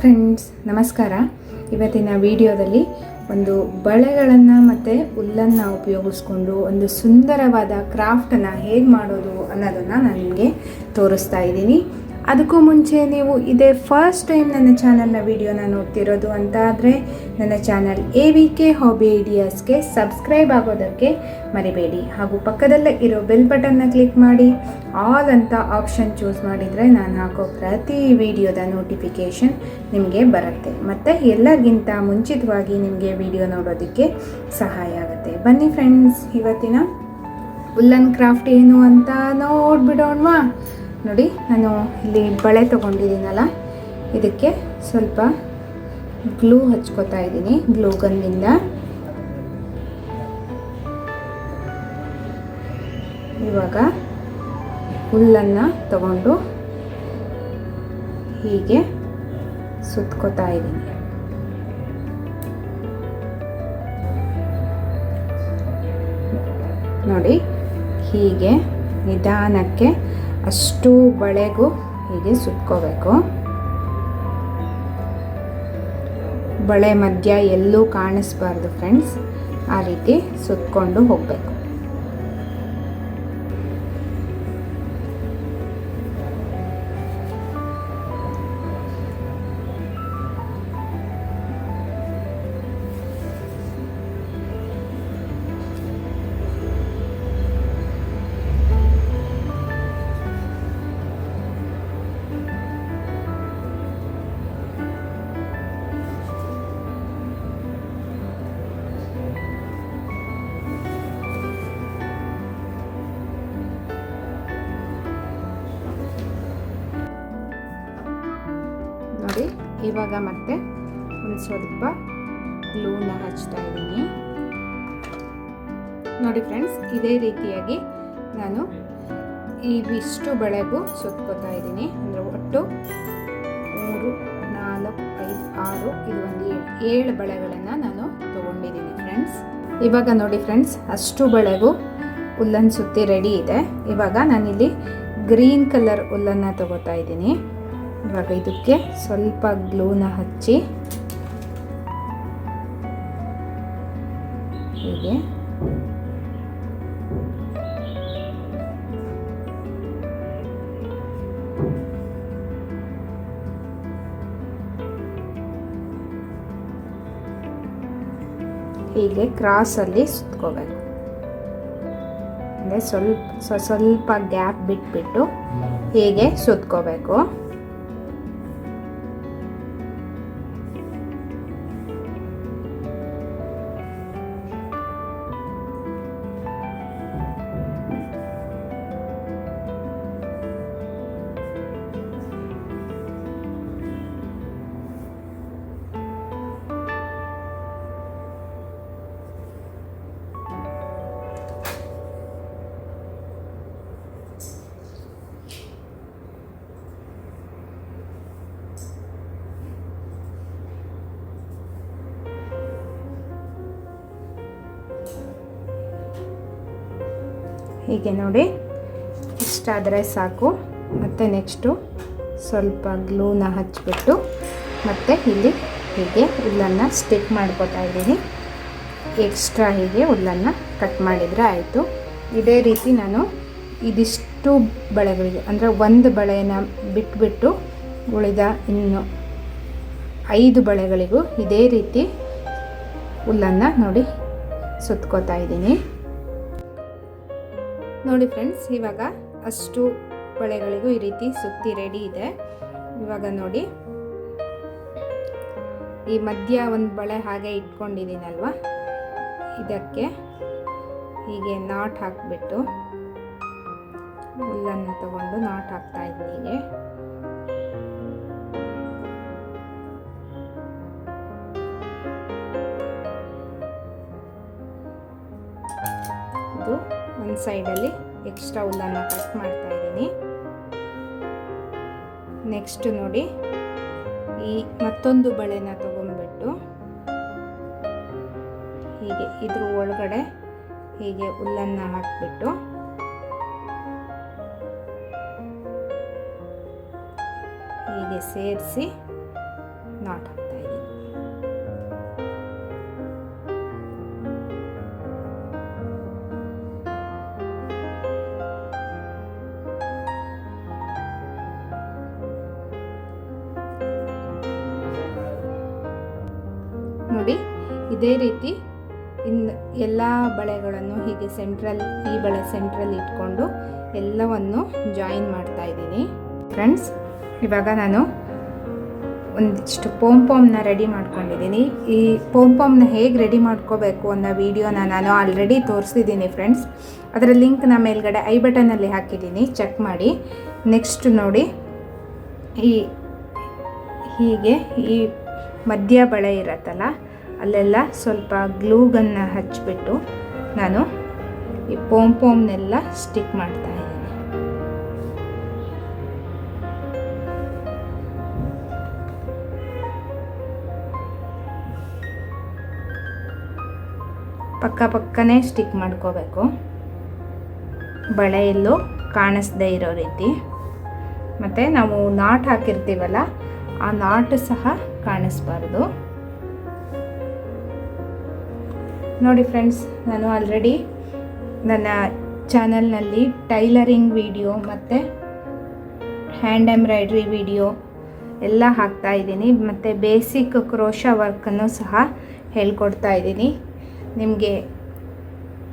Friends ನಮಸ್ಕಾರ. ಇವತ್ತಿನ ವಿಡಿಯೋದಲ್ಲಿ ಒಂದು ಬಳೆಗಳನ್ನು ಮತ್ತು ಹುಲ್ಲನ್ನು ಉಪಯೋಗಿಸ್ಕೊಂಡು ಒಂದು ಸುಂದರವಾದ ಕ್ರಾಫ್ಟನ್ನು ಹೇಗೆ ಮಾಡೋದು ಅನ್ನೋದನ್ನು ನಾನು ನಿಮಗೆ ತೋರಿಸ್ತಾ ಇದ್ದೀನಿ. ಅದಕ್ಕೂ ಮುಂಚೆ ನೀವು ಇದೇ ಫಸ್ಟ್ ಟೈಮ್ ನನ್ನ ಚಾನಲ್ನ ವಿಡಿಯೋನ ನೋಡ್ತಿರೋದು ಅಂತ ಆದರೆ ನನ್ನ channel A V K hobby ಐಡಿಯಾಸ್ಗೆ subscribe ಆಗೋದಕ್ಕೆ ಮರಿಬೇಡಿ. ಹಾಗೂ ಪಕ್ಕದಲ್ಲೇ ಇರೋ ಬೆಲ್ ಬಟನ್ನ ಕ್ಲಿಕ್ ಮಾಡಿ. ಆಲ್ ಅಂತ ಆಪ್ಷನ್ ಚೂಸ್ ಮಾಡಿದರೆ ನಾನು ಹಾಕೋ ಪ್ರತಿ ವಿಡಿಯೋದ ನೋಟಿಫಿಕೇಷನ್ ನಿಮಗೆ ಬರುತ್ತೆ. ಮತ್ತು ಎಲ್ಲರಿಗಿಂತ ಮುಂಚಿತವಾಗಿ ನಿಮಗೆ ವಿಡಿಯೋ ನೋಡೋದಕ್ಕೆ ಸಹಾಯ ಆಗುತ್ತೆ. ಬನ್ನಿ ಫ್ರೆಂಡ್ಸ್ ಇವತ್ತಿನ ಉಲ್ಲನ್ ಕ್ರಾಫ್ಟ್ ಏನು ಅಂತ ನೋಡ್ಬಿಡೋಣವಾ? ನೋಡಿ, ನಾನು ಇಲ್ಲಿ ಬಳೆ ತೊಗೊಂಡಿದ್ದೀನಲ್ಲ, ಇದಕ್ಕೆ ಸ್ವಲ್ಪ ಗ್ಲೂ ಹಚ್ಕೋತಾ ಇದ್ದೀನಿ, ಗ್ಲೂ ಗನ್ನಿಂದ. ಇವಾಗ ಹುಲ್ಲನ್ನು ತಗೊಂಡು ಹೀಗೆ ಸುತ್ಕೋತಾ ಇದ್ದೀನಿ. ನೋಡಿ, ಹೀಗೆ ನಿಧಾನಕ್ಕೆ ಅಷ್ಟು ಬಳೆಗೂ ಹೀಗೆ ಸುತ್ಕೋಬೇಕು. ಬಳೆ ಮಧ್ಯ ಎಲ್ಲೂ ಕಾಣಿಸ್ಬಾರ್ದು ಫ್ರೆಂಡ್ಸ್ ಆ ರೀತಿ ಸುತ್ಕೊಂಡು ಹೋಗಬೇಕು. ಇವಾಗ ಮತ್ತೆ ಒಂದು ಸ್ವಲ್ಪ ಲೂನ ಹಚ್ತಾ ಇದ್ದೀನಿ. ನೋಡಿ ಫ್ರೆಂಡ್ಸ್ ಇದೇ ರೀತಿಯಾಗಿ ನಾನು ಇವಿಷ್ಟು ಬಳೆಗೂ ಸುತ್ಕೋತಾ ಇದ್ದೀನಿ. ಅಂದರೆ ಒಟ್ಟು ಮೂರು, ನಾಲ್ಕು, ಐದು, ಆರು, ಇದು ಒಂದು ಏಳು ಬಳೆಗಳನ್ನು ನಾನು ತೊಗೊಂಡಿದ್ದೀನಿ ಫ್ರೆಂಡ್ಸ್ ಇವಾಗ ನೋಡಿ ಫ್ರೆಂಡ್ಸ್ ಅಷ್ಟು ಬಳೆಗೂ ಹುಲ್ಲನ್ನು ಸುತ್ತಿ ರೆಡಿ ಇದೆ. ಇವಾಗ ನಾನಿಲ್ಲಿ ಗ್ರೀನ್ ಕಲರ್ ಹುಲ್ಲನ್ನು ತಗೋತಾ ಇದ್ದೀನಿ. ಇವಾಗ ಇದಕ್ಕೆ ಸ್ವಲ್ಪ ಗ್ಲೂನ ಹಚ್ಚಿ. ಹೀಗೆ. ಹೀಗೆ ಕ್ರಾಸಲ್ಲಿ ಸುತ್ಕೋಬೇಕು. ಅಂದರೆ ಸ್ವಲ್ಪ ಸ್ವಲ್ಪ ಗ್ಯಾಪ್ ಬಿಟ್ಬಿಟ್ಟು ಹೀಗೆ ಸುತ್ಕೋಬೇಕು. ಹೀಗೆ ನೋಡಿ. ಇಷ್ಟಾದರೆ ಸಾಕು. ಮತ್ತು ನೆಕ್ಸ್ಟು ಸ್ವಲ್ಪ ಗ್ಲೂನ ಹಚ್ಚಿಬಿಟ್ಟು ಮತ್ತು ಇಲ್ಲಿ ಹೀಗೆ ಹುಲ್ಲನ್ನು ಸ್ಟಿಕ್ ಮಾಡ್ಕೋತಾ ಇದ್ದೀನಿ. ಎಕ್ಸ್ಟ್ರಾ ಹೀಗೆ ಹುಲ್ಲನ್ನು ಕಟ್ ಮಾಡಿದರೆ ಆಯಿತು. ಇದೇ ರೀತಿ ನಾನು ಇದಿಷ್ಟು ಬಳೆಗಳಿಗೆ, ಅಂದರೆ ಒಂದು ಬಳೆನ ಬಿಟ್ಬಿಟ್ಟು ಉಳಿದ ಇನ್ನು ಐದು ಬಳೆಗಳಿಗೂ ಇದೇ ರೀತಿ ಹುಲ್ಲನ್ನು ನೋಡಿ ಸುತ್ಕೋತಾ ಇದ್ದೀನಿ. ನೋಡಿ ಫ್ರೆಂಡ್ಸ್, ಇವಾಗ ಅಷ್ಟು ಬಳೆಗಳಿಗೂ ಈ ರೀತಿ ಸುತ್ತಿ ರೆಡಿ ಇದೆ. ಇವಾಗ ನೋಡಿ. ಈ ಮಧ್ಯ ಒಂದು ಬಳೆ ಹಾಗೆ ಇಟ್ಕೊಂಡಿದ್ದೀನಲ್ವ? ಇದಕ್ಕೆ ಹೀಗೆ ನಾಟ್ ಹಾಕಿಬಿಟ್ಟು ಹುಲ್ಲನ್ನು ತಗೊಂಡು ನಾಟ್ ಹಾಕ್ತಾ ಇದ್ದೀನಿ. ಒಂದು ಸೈಡಲ್ಲಿ ಎಕ್ಸ್ಟ್ರಾ ಹುಲ್ಲನ್ನು ಕಟ್ ಮಾಡ್ತಾ ಇದ್ದೀನಿ. ನೆಕ್ಸ್ಟ್ ನೋಡಿ, ಈ ಮತ್ತೊಂದು ಬಳೆನ ತಗೊಂಡ್ಬಿಟ್ಟು ಹೀಗೆ ಇದ್ರ ಒಳಗಡೆ ಹೀಗೆ ಹುಲ್ಲನ್ನು ಹಾಕಿಬಿಟ್ಟು ಹೀಗೆ ಸೇರಿಸಿ ನಾಟ್. ಇದೇ ರೀತಿ ಇನ್ನು ಎಲ್ಲ ಬಳೆಗಳನ್ನು ಹೀಗೆ ಸೆಂಟ್ರಲ್ ಈ ಬಳೆ ಸೆಂಟ್ರಲ್ ಇಟ್ಕೊಂಡು ಎಲ್ಲವನ್ನು ಜಾಯಿನ್ ಮಾಡ್ತಾ ಇದ್ದೀನಿ. ಫ್ರೆಂಡ್ಸ್ ಇವಾಗ ನಾನು ಒಂದಿಷ್ಟು ಪೋಂಪೋಮ್ನ ರೆಡಿ ಮಾಡ್ಕೊಂಡಿದ್ದೀನಿ. ಈ ಪೋಂಪೋಮ್ನ ಹೇಗೆ ರೆಡಿ ಮಾಡ್ಕೋಬೇಕು ಅನ್ನೋ ವೀಡಿಯೋನ ನಾನು ಆಲ್ರೆಡಿ ತೋರಿಸಿದ್ದೀನಿ ಫ್ರೆಂಡ್ಸ್ ಅದರ ಲಿಂಕ್ನ ಮೇಲ್ಗಡೆ ಐ ಬಟನಲ್ಲಿ ಹಾಕಿದ್ದೀನಿ. ಚೆಕ್ ಮಾಡಿ. ನೆಕ್ಸ್ಟ್ ನೋಡಿ, ಈ ಹೀಗೆ ಈ ಮಧ್ಯ ಬಳೆ ಇರತ್ತಲ್ಲ ಅಲ್ಲೆಲ್ಲ ಸ್ವಲ್ಪ ಗ್ಲೂಗನ್ನು ಹಚ್ಚಿಬಿಟ್ಟು ನಾನು ಈ ಪೋಮ್ ಪೋಮ್ನೆಲ್ಲ ಸ್ಟಿಕ್ ಮಾಡ್ತಾ ಇದ್ದೀನಿ. ಪಕ್ಕ ಪಕ್ಕನೇ ಸ್ಟಿಕ್ ಮಾಡ್ಕೋಬೇಕು. ಬಳೆಯಲ್ಲೂ ಕಾಣಿಸ್ದೇ ಇರೋ ರೀತಿ. ಮತ್ತು ನಾವು ನಾಟ್ ಹಾಕಿರ್ತೀವಲ್ಲ, ಆ ನಾಟು ಸಹ ಕಾಣಿಸ್ಬಾರ್ದು. ನೋಡಿ ಫ್ರೆಂಡ್ಸ್, ನಾನು ಆಲ್ರೆಡಿ ನನ್ನ ಚಾನಲ್ನಲ್ಲಿ ಟೈಲರಿಂಗ್ ವಿಡಿಯೋ ಮತ್ತು ಹ್ಯಾಂಡ್ ಎಂಬ್ರಾಯ್ಡ್ರಿ ವಿಡಿಯೋ ಎಲ್ಲ ಹಾಕ್ತಾ ಇದ್ದೀನಿ. ಮತ್ತು ಬೇಸಿಕ್ ಕ್ರೋಶ ವರ್ಕನ್ನು ಸಹ ಹೇಳ್ಕೊಡ್ತಾ ಇದ್ದೀನಿ. ನಿಮಗೆ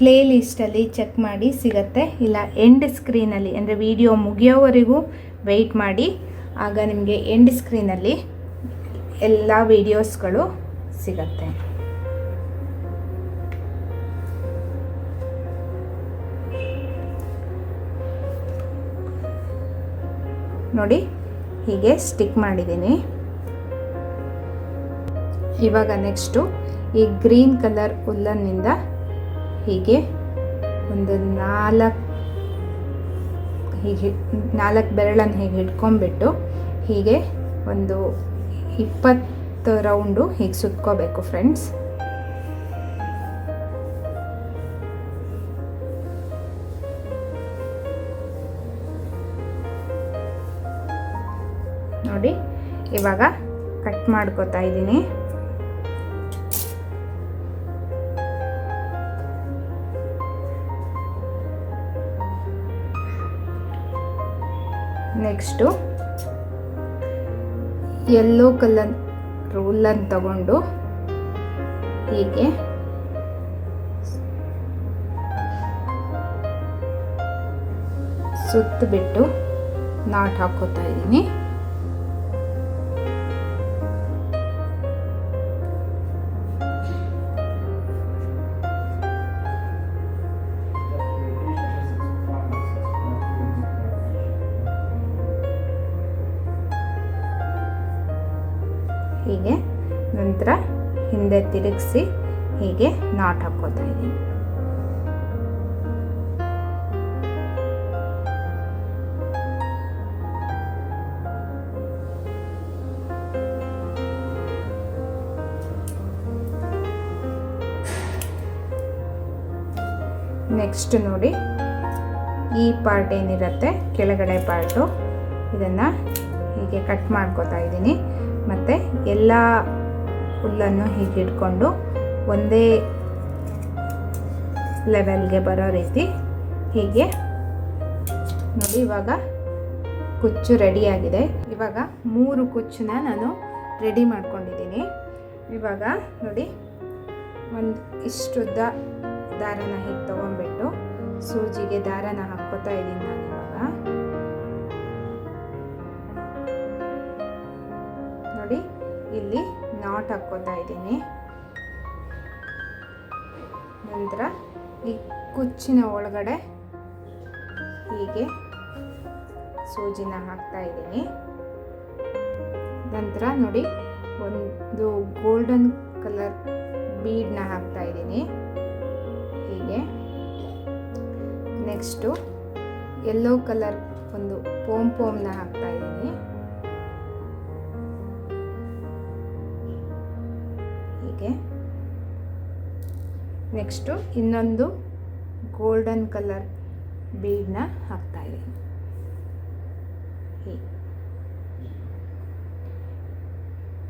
ಪ್ಲೇ ಲಿಸ್ಟಲ್ಲಿ ಚೆಕ್ ಮಾಡಿ ಸಿಗತ್ತೆ. ಇಲ್ಲ ಎಂಡ್ ಸ್ಕ್ರೀನಲ್ಲಿ ಅಂದರೆ ವಿಡಿಯೋ ಮುಗಿಯೋವರೆಗೂ ವೆಯ್ಟ್ ಮಾಡಿ. ಆಗ ನಿಮಗೆ ಎಂಡ್ ಸ್ಕ್ರೀನಲ್ಲಿ ಎಲ್ಲ ವೀಡಿಯೋಸ್ಗಳು ಸಿಗತ್ತೆ. ನೋಡಿ, ಹೀಗೆ ಸ್ಟಿಕ್ ಮಾಡಿದ್ದೀನಿ. ಇವಾಗ ನೆಕ್ಸ್ಟು ಈ ಗ್ರೀನ್ ಕಲರ್ ಉಲ್ಲನ್ನಿಂದ ಹೀಗೆ ಒಂದು ನಾಲ್ಕು ಹೀಗೆ ನಾಲ್ಕು ಬೆರಳನ್ನು ಹೀಗೆ ಹಿಡ್ಕೊಂಬಿಟ್ಟು ಹೀಗೆ ಒಂದು ಇಪ್ಪತ್ತು ರೌಂಡು ಹೀಗೆ ಸುತ್ಕೋಬೇಕು ಫ್ರೆಂಡ್ಸ್ ಇವಾಗ ಕಟ್ ಮಾಡ್ಕೋತಾ ಇದ್ದೀನಿ. ನೆಕ್ಸ್ಟು ಎಲ್ಲೋ ಕಲರ್ ರೂಲನ್ನು ತಗೊಂಡು ಹೀಗೆ ಸುತ್ತಬಿಟ್ಟು ನಾಟ್ ಹಾಕೋತಾ ಇದ್ದೀನಿ. ಹಿಂದೆ ತಿರುಗಿಸಿ ಹೀಗೆ ನಾಟ್ ಹಾಕೋತಾ ಇದ್ದೀನಿ. ನೆಕ್ಸ್ಟ್ ನೋಡಿ, ಈ ಪಾರ್ಟ್ ಏನಿರುತ್ತೆ, ಕೆಳಗಡೆ ಪಾರ್ಟು ಇದನ್ನು ಹೀಗೆ ಕಟ್ ಮಾಡ್ಕೋತಾ ಇದ್ದೀನಿ. ಮತ್ತು ಎಲ್ಲ ಹುಲ್ಲನ್ನು ಹೀಗೆ ಇಟ್ಕೊಂಡು ಒಂದೇ ಲೆವೆಲ್ಗೆ ಬರೋ ರೀತಿ ಹೀಗೆ. ನೋಡಿ, ಇವಾಗ ಕುಚ್ಚು ರೆಡಿಯಾಗಿದೆ ಇವಾಗ ಮೂರು ಕುಚ್ಚನ್ನ ನಾನು ರೆಡಿ ಮಾಡ್ಕೊಂಡಿದ್ದೀನಿ. ಇವಾಗ ನೋಡಿ, ಒಂದು ಇಷ್ಟುದ್ದ ದಾರನ ಹೀಗೆ ತೊಗೊಂಡ್ಬಿಟ್ಟು ಸೂಜಿಗೆ ದಾರನ ಹಾಕ್ಕೋತಾ ಇದ್ದೀನಿ ನಾನು ಇವಾಗ. ನೋಡಿ, ಇಲ್ಲಿ ನಾಟ್ ಇದ್ದೀನಿ. ನಂತರ ಈ ಕುಚ್ಚಿನ ಒಳಗಡೆ ಹೀಗೆ ಸೂಜಿನ ಹಾಕ್ತಾ ಇದ್ದೀನಿ. ನಂತರ ನೋಡಿ, ಒಂದು ಗೋಲ್ಡನ್ ಕಲರ್ ಬೀಡ್ನ ಹಾಕ್ತಾ ಇದ್ದೀನಿ. ಹೀಗೆ. ನೆಕ್ಸ್ಟು ಯೆಲ್ಲೋ ಕಲರ್ ಒಂದು ಪೋಮ್ ಪೋಮ್ನ ಹಾಕ್ತಾ ಇದ್ದೀನಿ. ಹೀಗೆ ನೆಕ್ಸ್ಟು ಇನ್ನೊಂದು ಗೋಲ್ಡನ್ ಕಲರ್ ಬೀಡನ್ನ ಹಾಕ್ತಾ ಇದ್ದೀನಿ.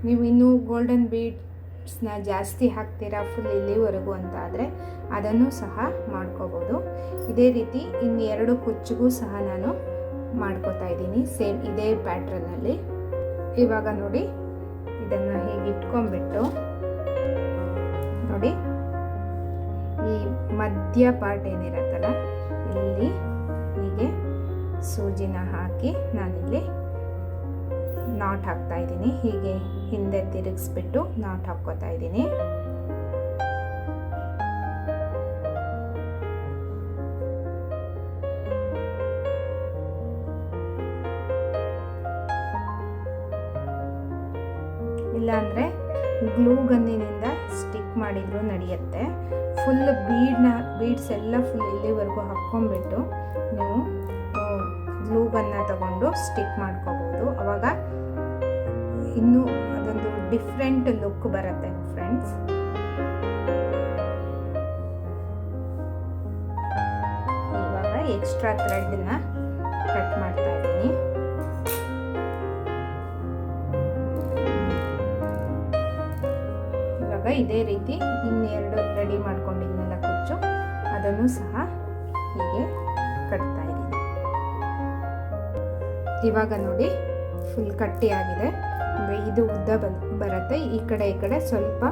ನೀವು ಇನ್ನೂ ಗೋಲ್ಡನ್ ಬೀಡ್ಸ್ನ ಜಾಸ್ತಿ ಹಾಕ್ತೀರಾ ಫುಲ್ ಇಲ್ಲಿವರೆಗೂ ಅಂತ ಆದರೆ ಅದನ್ನು ಸಹ ಮಾಡ್ಕೋಬೋದು. ಇದೇ ರೀತಿ ಇನ್ನು ಎರಡು ಕುಚ್ಚಿಗೂ ಸಹ ನಾನು ಮಾಡ್ಕೋತಾ ಇದ್ದೀನಿ. ಸೇಮ್ ಇದೇ ಪ್ಯಾಟ್ರನಲ್ಲಿ ಇವಾಗ ನೋಡಿ ಇದನ್ನು ಹೀಗೆ ಇಟ್ಕೊಂಡ್ಬಿಟ್ಟು ನೋಡಿ. ಈ ಮಧ್ಯ ಪಾರ್ಟ್ ಏನಿರತ್ತಲ್ಲ, ಇಲ್ಲಿ ಹೀಗೆ ಸೂಜಿನ ಹಾಕಿ ನಾನಿಲ್ಲಿ ನಾಟ್ ಹಾಕ್ತಾ ಇದ್ದೀನಿ. ಹೀಗೆ ಹಿಂದೆ ತಿರುಗಿಸ್ಬಿಟ್ಟು ನಾಟ್ ಹಾಕ್ಕೋತಾ ಇದ್ದೀನಿ. ಇಲ್ಲಾಂದರೆ ಗ್ಲೂ ಗನ್ನಿನಿಂದ ಮಾಡಿದ್ರು ನಡೆಯುತ್ತೆ. ಫುಲ್ ಬೀಡ್ನ ಬೀಡ್ಸ್ ಎಲ್ಲ ಫುಲ್ ಇಲ್ಲಿವರೆಗೂ ಹಾಕ್ಕೊಂಡ್ಬಿಟ್ಟು ನೀವು ಗ್ಲೂ ಗನ್ನ ತಗೊಂಡು ಸ್ಟಿಕ್ ಮಾಡ್ಕೋಬೋದು. ಅವಾಗ ಇನ್ನೂ ಅದೊಂದು ಡಿಫ್ರೆಂಟ್ ಲುಕ್ ಬರುತ್ತೆ ಫ್ರೆಂಡ್ಸ್ ಇವಾಗ ಎಕ್ಸ್ಟ್ರಾ ಥ್ರೆಡ್ನ ಕಟ್ ಮಾಡ್ತಾ ಇದ್ದೀನಿ. ಇದೇ ರೀತಿ ಇನ್ನೆರಡು ರೆಡಿ ಮಾಡ್ಕೊಂಡಿದ್ನೆಲ್ಲ ಕುಚ್ಚು. ಅದನ್ನು ಸಹ ಹೀಗೆ ಕಟ್ತಾ ಇದ್ದೀನಿ. ಇವಾಗ ನೋಡಿ ಫುಲ್ ಕಟ್ಟಿಯಾಗಿದೆ. ಅಂದರೆ ಇದು ಉದ್ದ ಬರುತ್ತೆ. ಈ ಕಡೆ ಈ ಕಡೆ ಸ್ವಲ್ಪ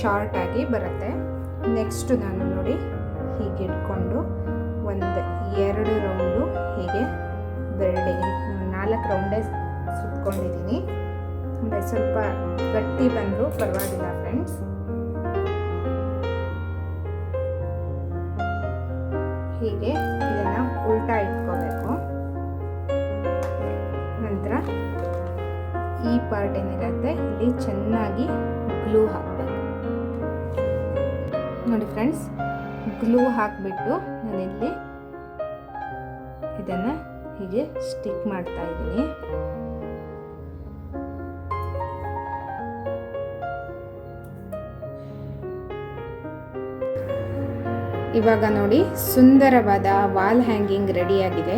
ಶಾರ್ಟ್ ಆಗಿ ಬರುತ್ತೆ. ನೆಕ್ಸ್ಟ್ ನಾನು ನೋಡಿ ಹೀಗೆ ಇಟ್ಕೊಂಡು ಒಂದು ಎರಡು ರೌಂಡು ಹೀಗೆ ಬೆರಳಿಗೆ ನಾಲ್ಕು ರೌಂಡೇ ಸುತ್ಕೊಂಡಿದ್ದೀನಿ. ಅಂದರೆ ಸ್ವಲ್ಪ ಗಟ್ಟಿ ಬಂದರೂ, ಪರವಾಗಿಲ್ಲ ಫ್ರೆಂಡ್ಸ್ ಹೀಗೆ ಇದನ್ನು ಉಲ್ಟಾ ಇಟ್ಕೋಬೇಕು. ನಂತರ ಈ ಪಾರ್ಟ್ ಏನಿರುತ್ತೆ, ಇಲ್ಲಿ ಚೆನ್ನಾಗಿ ಗ್ಲೂ ಹಾಕಬೇಕು. ನೋಡಿ ಫ್ರೆಂಡ್ಸ್ ಗ್ಲೂ ಹಾಕಿಬಿಟ್ಟು ನಾನಿಲ್ಲಿ ಇದನ್ನು ಹೀಗೆ ಸ್ಟಿಕ್ ಮಾಡ್ತಾ ಇದ್ದೀನಿ. ಇವಾಗ ನೋಡಿ, ಸುಂದರವಾದ ವಾಲ್ ಹ್ಯಾಂಗಿಂಗ್ ರೆಡಿಯಾಗಿದೆ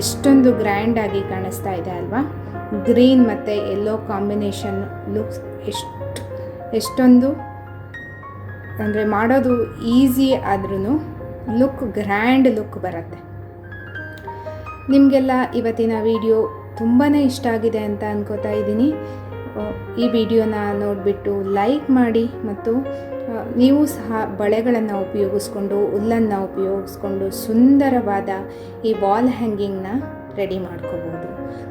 ಎಷ್ಟೊಂದು ಗ್ರ್ಯಾಂಡ್ ಆಗಿ ಕಾಣಿಸ್ತಾ ಇದೆ ಅಲ್ವಾ? ಗ್ರೀನ್ ಮತ್ತು ಎಲ್ಲೋ ಕಾಂಬಿನೇಷನ್ ಲುಕ್ಸ್ ಎಷ್ಟು, ಎಷ್ಟೊಂದು, ಅಂದರೆ ಮಾಡೋದು ಈಸಿ ಆದ್ರೂ ಲುಕ್ ಗ್ರ್ಯಾಂಡ್ ಲುಕ್ ಬರುತ್ತೆ. ನಿಮಗೆಲ್ಲ ಇವತ್ತಿನ ವಿಡಿಯೋ ತುಂಬಾ ಇಷ್ಟ ಆಗಿದೆ ಅಂತ ಅನ್ಕೋತಾ ಇದ್ದೀನಿ. ಈ ವಿಡಿಯೋನ ನೋಡಿಬಿಟ್ಟು ಲೈಕ್ ಮಾಡಿ ಮತ್ತು ನೀವು ಸಹ ಬಳೆಗಳನ್ನು ಉಪಯೋಗಿಸ್ಕೊಂಡು, ಹುಲ್ಲನ್ನು ಉಪಯೋಗಿಸ್ಕೊಂಡು ಸುಂದರವಾದ ಈ ವಾಲ್ ಹ್ಯಾಂಗಿಂಗ್ನ ರೆಡಿ ಮಾಡ್ಕೋಬೋದು.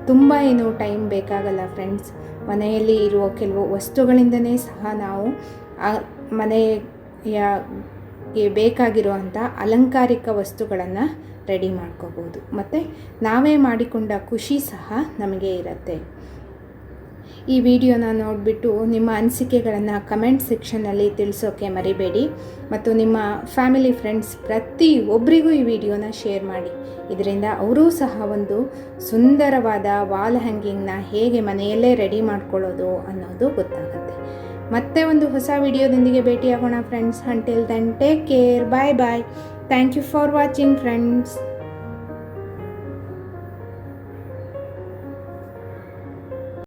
ತುಂಬ ಏನು ಟೈಮ್ ಬೇಕಾಗಲ್ಲ ಫ್ರೆಂಡ್ಸ್ ಮನೆಯಲ್ಲಿ ಇರುವ ಕೆಲವು ವಸ್ತುಗಳಿಂದನೇ ಸಹ ನಾವು ಮನೆಯ ಬೇಕಾಗಿರುವಂಥ ಅಲಂಕಾರಿಕ ವಸ್ತುಗಳನ್ನು ರೆಡಿ ಮಾಡ್ಕೋಬೋದು. ಮತ್ತು ನಾವೇ ಮಾಡಿಕೊಂಡ ಖುಷಿ ಸಹ ನಮಗೆ ಇರುತ್ತೆ. ಈ ವಿಡಿಯೋನ ನೋಡಿಬಿಟ್ಟು ನಿಮ್ಮ ಅನಿಸಿಕೆಗಳನ್ನು ಕಮೆಂಟ್ ಸೆಕ್ಷನ್ನಲ್ಲಿ ತಿಳಿಸೋಕೆ ಮರಿಬೇಡಿ ಮತ್ತು ನಿಮ್ಮ ಫ್ಯಾಮಿಲಿ ಫ್ರೆಂಡ್ಸ್ ಪ್ರತಿ ಒಬ್ಬರಿಗೂ ಈ ವಿಡಿಯೋನ ಶೇರ್ ಮಾಡಿ. ಇದರಿಂದ ಅವರೂ ಸಹ ಒಂದು ಸುಂದರವಾದ ವಾಲ್ ಹ್ಯಾಂಗಿಂಗ್ನ ಹೇಗೆ ಮನೆಯಲ್ಲೇ ರೆಡಿ ಮಾಡ್ಕೊಳ್ಳೋದು ಅನ್ನೋದು ಗೊತ್ತಾಗುತ್ತೆ. ಮತ್ತೆ ಒಂದು ಹೊಸ ವಿಡಿಯೋದೊಂದಿಗೆ ಭೇಟಿಯಾಗೋಣ friends. Until then take care bye bye thank you for watching friends